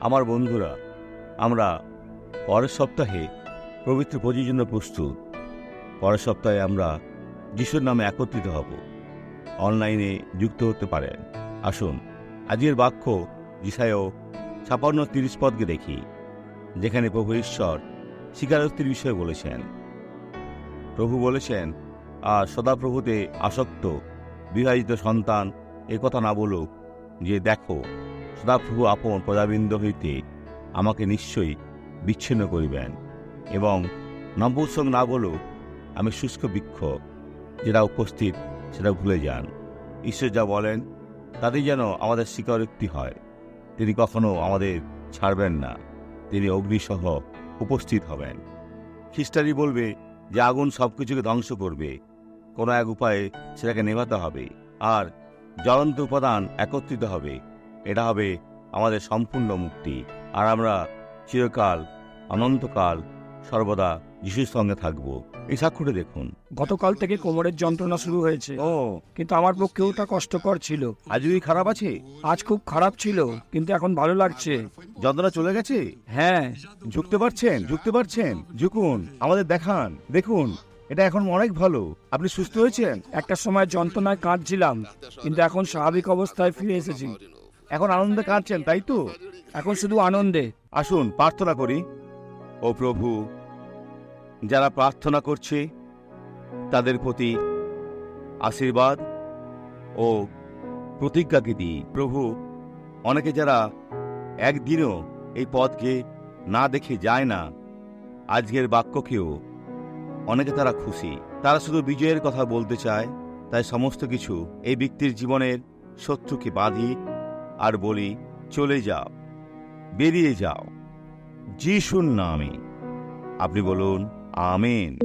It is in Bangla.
আমার বন্ধুরা, আমরা পরের সপ্তাহে পবিত্র পুজোর জন্য প্রস্তুত। পরের সপ্তাহে আমরা যিশুর নামে একত্রিত হব। অনলাইনে যুক্ত হতে পারেন। আসুন, আজকের বাক্য যিশায়ও ছাপান্ন তিরিশ পদকে দেখি, যেখানে প্রভু ঈশ্বর স্বীকারোক্তির বিষয়ে বলেছেন। প্রভু বলেছেন, আর সদাপ্রভুতে আসক্ত, বিবাহিত সন্তান এ কথা না বলুক, যে দেখো সদাপ্রভু আপন প্রজাবৃন্দ হইতে আমাকে নিশ্চয়ই বিচ্ছিন্ন করিবেন। এবং নবুৎসং না বলুক, আমি শুষ্ক বৃক্ষ, যেটা উপস্থিত, সেটা ভুলে যান। ঈশ্বর যা বলেন, তাতেই যেন আমাদের স্বীকারোক্তি হয়। তিনি কখনো আমাদের ছাড়বেন না। তিনি অগ্নিসহ উপস্থিত হবেন। খ্রিস্টানি বলবে যে আগুন সব কিছুকে ধ্বংস করবে। কোনো এক উপায়ে সেটাকে নেভাতে হবে। আর জ্বলন্ত উপাদান একত্রিত হবে। এটা হবে আমাদের সম্পূর্ণ মুক্তি। আর আমরা চিরকাল অনন্তকাল সর্বদা যিশুর সঙ্গে থাকব। এই সাক্ষ্যটা দেখুন। গতকাল থেকে কোমরের যন্ত্রণা শুরু হয়েছে। ও। কিন্তু আমার পক্ষে ওটা কষ্টকর ছিল। আজও কি খারাপ আছে? আজ খুব খারাপ ছিল কিন্তু এখন ভালো লাগছে। যন্ত্রণা চলে গেছে? হ্যাঁ। ঝুঁকতে পারছেন? ঝুঁকতে পারছেন? ঝুঁকুন আমাদের দেখান। দেখুন এটা এখন অনেক ভালো। আপনি সুস্থ হয়েছেন? একটা সময় যন্ত্রণায় কাঁদছিলাম কিন্তু এখন স্বাভাবিক অবস্থায় ফিরে এসেছি। এখন আনন্দে কাঁদছেন, তাই তো? এখন শুধু আনন্দে। আসুন, প্রার্থনা করি। ও প্রভু, যারা প্রার্থনা করছে, তাদের প্রতি আশীর্বাদ ও প্রতিজ্ঞাকে দিই? প্রভু, অনেকে যারা একদিনও এই পথকে না দেখে যায় না, আজকের বাক্যকেও অনেকে তারা খুশি। তারা শুধু বিজয়ের কথা বলতে চায়, তাই সমস্ত কিছু এই ব্যক্তির জীবনের শত্রুকে বাঁধি আর বলি চলে যাও বেরিয়ে যাও। যিশুর নামে। আপনি বলুন আমেন।